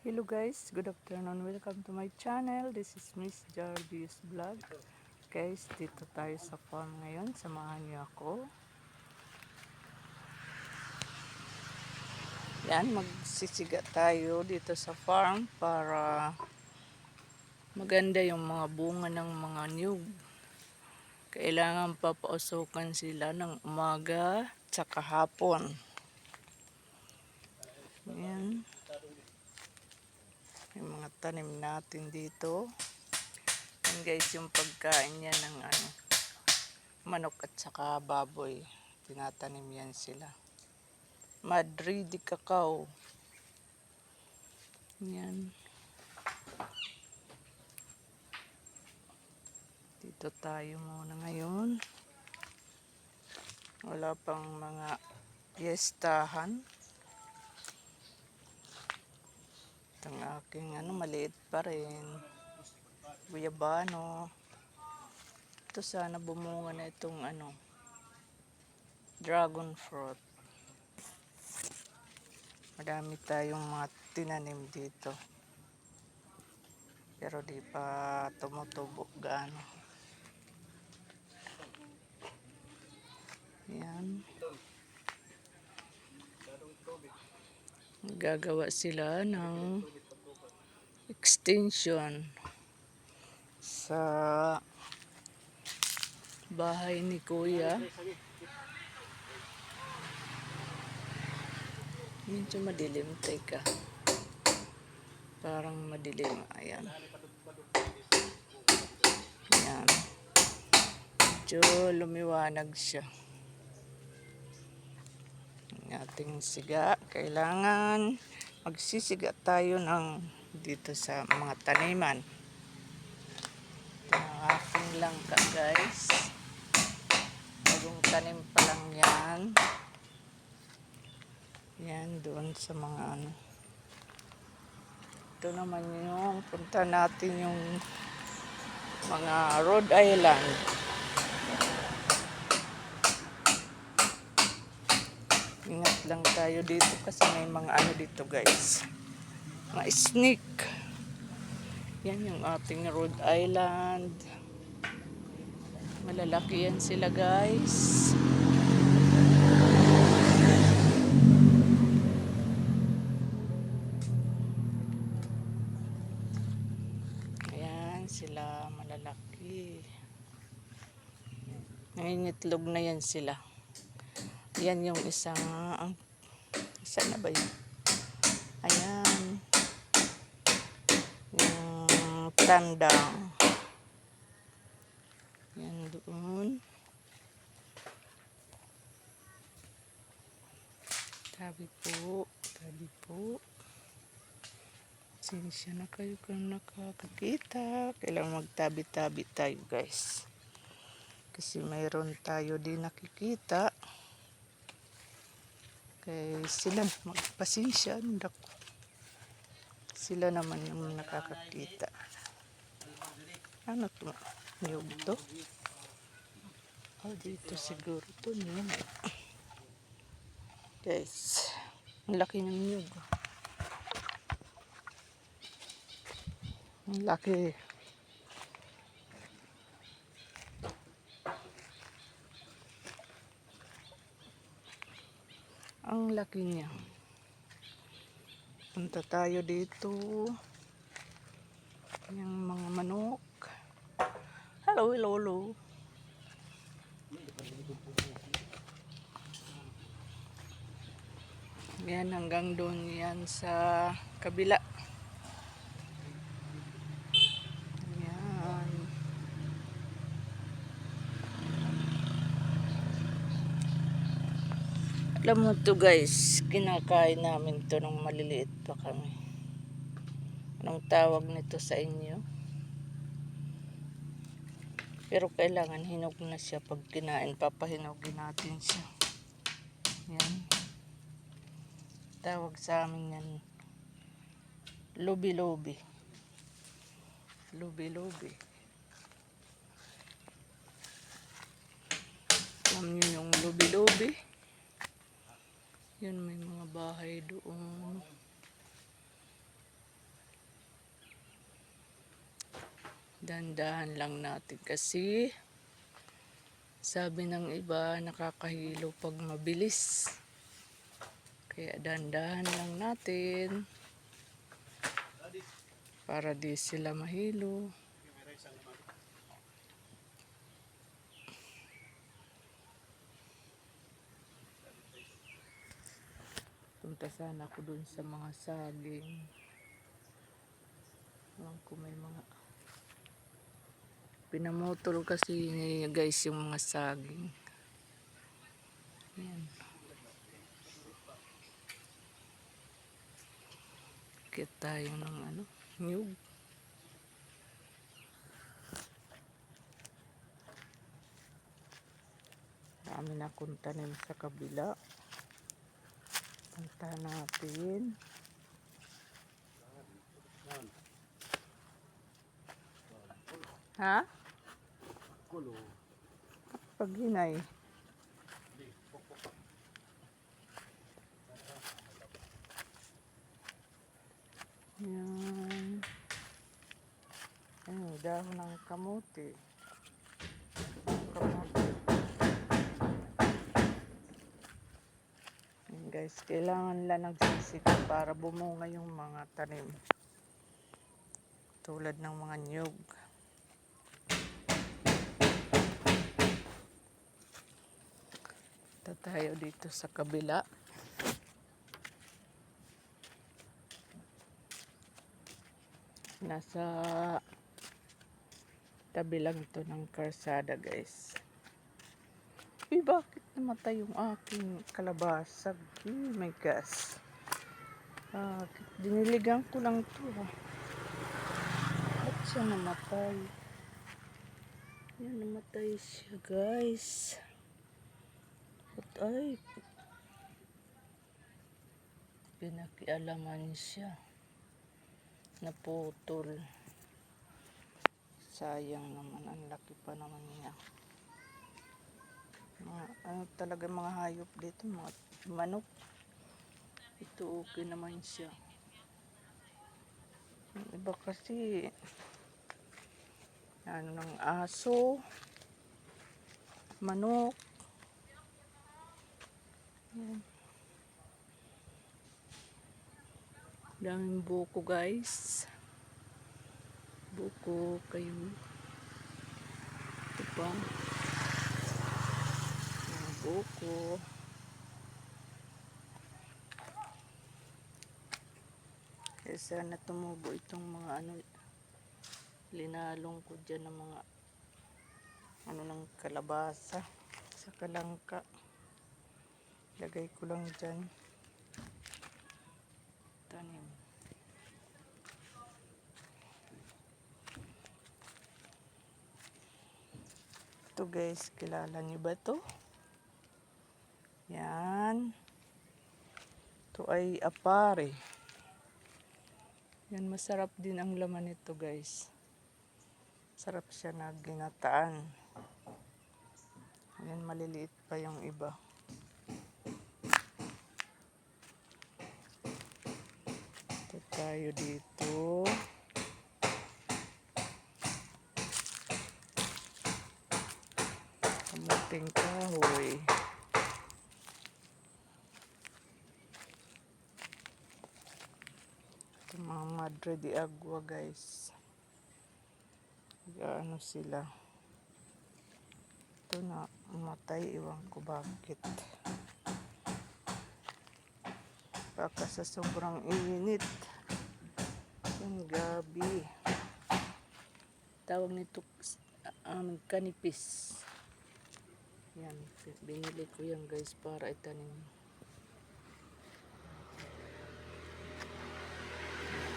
Hello guys, good afternoon. Welcome to my channel. This is Miss Jarvis Vlog. Guys, dito tayo sa farm ngayon. Samahan niyo ako. Yan, magsisiga tayo dito sa farm para maganda yung mga bunga ng mga niyog. Kailangan papausukan sila ng umaga tsaka hapon. Yan. Yung mga tanim natin dito. Yan guys, yung pagkain niya ng ano, manok at saka baboy. Tinatanim yan sila. Madrid cacao. Yan. Dito tayo muna ngayon. Wala pang mga piyestahan. Itong aking ano, maliit pa rin. Guyabano. Ito sana bumunga na itong ano, dragon fruit. Madami tayong mga tinanim dito. Pero di pa tumutubo gaano. Yan. Gagawa sila ng extension sa bahay ni Kuya. Medyo madilim, teka. Parang madilim. Ayan. Ayan. Medyo lumiwanag siya. Ating siga. Kailangan magsisiga tayo ng dito sa mga taniman. Ang aking langka guys. Bagong tanim pa lang yan. Yan doon sa mga ano. Ito naman yung punta natin yung mga Rhode Island. Ingat lang tayo dito kasi may mga ano dito guys. Mga snake. Yan yung ating Rhode Island. Malalaki yan sila guys. Ayan sila malalaki. Nangingitlog na yan sila. Yan yung ang isa na ba yun? Ayan. Yung tandang. Yan doon. Tabi po. Tabi po. Sinsya na kayo kung nakakakita. Kailangan magtabi-tabi tayo guys. Kasi mayroon tayo din nakikita. Kaya sila magpasensya. Dako. Sila naman yung nakakakita. Ano to? Niyog to? Oh, dito siguro to niyog. Guys, ang laki ng niyog. Ang laki niya. Punta tayo dito. Yung mga manok. Hello, hello, hello. Yan hanggang doon yan sa kabila. Yan. Alam mo to guys, kinakain namin to nung maliliit pa kami. Anong tawag nito sa inyo? Pero kailangan hinog na siya pag kinain. Papahinogin natin siya. Yan. Tawag sa amin yan. Lubi-lubi. Lubi-lubi. Alam niyo yung lubi-lubi? Yun, may mga bahay doon. Dandahan lang natin kasi sabi ng iba nakakahilo pag mabilis. Kaya dandahan lang natin para di sila mahilo. Punta sana ako dun sa mga saging. Alam ko may mga pinamutol kasi guys yung mga saging. Ayan. Kit tayo ng ano, nyug. Dami na akong tanim sa kabila. Punta natin. Ha? Kulo. Pag hinay. Yan. Ayun, dahon ng kamuti. Guys, kailangan lang nagsisika para bumunga yung mga tanim. Tulad ng mga nyug. Punta tayo dito sa kabila. Nasa tabi lang ito ng karsada guys. Uy, bakit namatay yung aking kalabasag? Uy, my gosh. Bakit? Diniligan ko lang to. ah. Ba't siya namatay? Yan, namatay siya guys. At ay, pinakialaman siya. Naputol. Sayang naman, ang laki pa naman niya. Mga, ano talaga mga hayop dito, mga manok. Ito okay naman siya. Iba kasi, ano ng aso, manok. Daming buko guys. Buko kayo. Ito pa. Buko. Kaya sana tumubo itong mga ano linalong ko dyan ng mga ano ng kalabasa sa kalangka. Lagay ko lang dyan. Tanim. Ito guys, kilala niyo ba to? Yan. Ito ay apare. Yan, masarap din ang laman nito guys. Sarap siya na ginataan. Yan, maliliit pa yung iba. Ito tayo dito. Kamuting kahoy. Ito mga madre de agua guys. Gaano sila. Ito na matay. Iwan ko bakit. Baka sa sobrang init. Yung gabi. Tawag nito um, kanipis. Yan. Binili ko yan guys para itanim.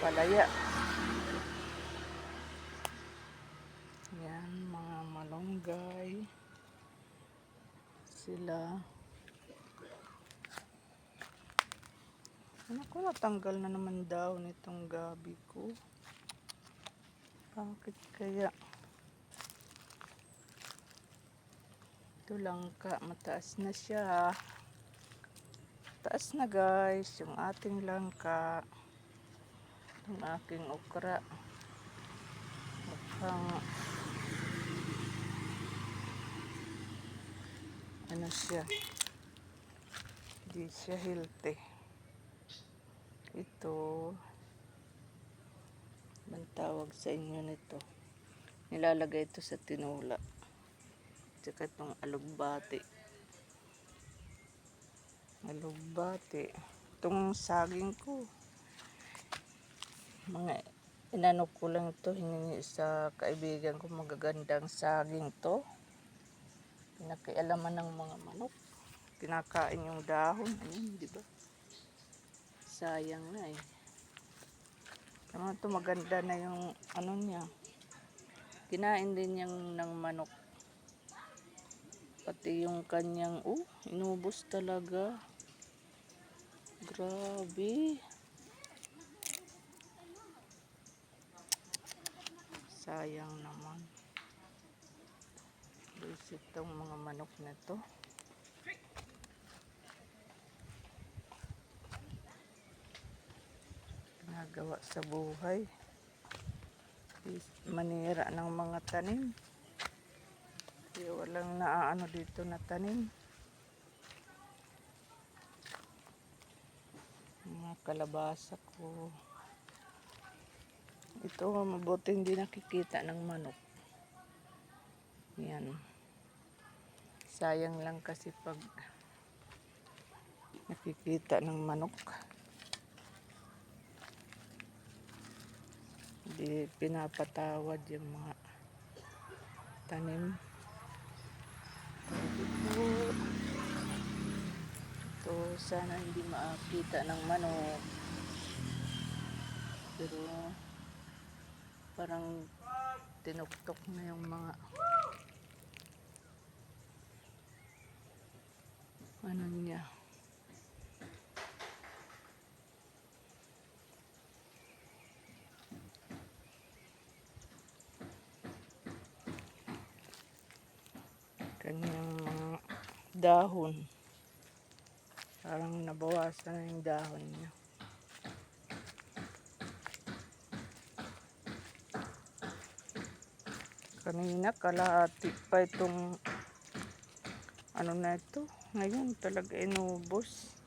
Palaya. Yan. Mga malunggay. Sila. Ano ko natanggal na naman daw nitong gabi ko. Bakit kaya? Ito lang ka, mataas na siya. Taas na guys, yung ating langka. Yung aking okra. Mukhang ano siya. Hindi siya healthy. Ito, man tawag sa inyo nito. Nilalagay ito sa tinula. Tsaka itong alugbati. Alugbati. Itong saging ko. Mga inano ko lang ito. Hiningi sa kaibigan ko magagandang saging to. Pinakialaman ng mga manok. Kinakain yung dahon. Ayun, di ba? Sayang na eh. Naman to maganda na yung ano niya. Kinain din yung ng manok. Pati yung kanyang, oh, inubos talaga. Grabe. Sayang naman. Visit tong mga manok na to. Ginagawa sa buhay. Manira ng mga tanim. Kaya walang naaano dito na tanim. Mga kalabasa ko. Ito, mabuti hindi nakikita ng manok. Yan. Sayang lang kasi pag nakikita ng manok. Hindi pinapatawad yung mga tanim. Ito, sana hindi makita ng manok. Pero parang tinuktok na yung mga ano niya. Kanyang mga dahon. Parang nabawasan na yung dahon niya. Kanina kalahati pa itong ano na ito. Ngayon talaga inubos.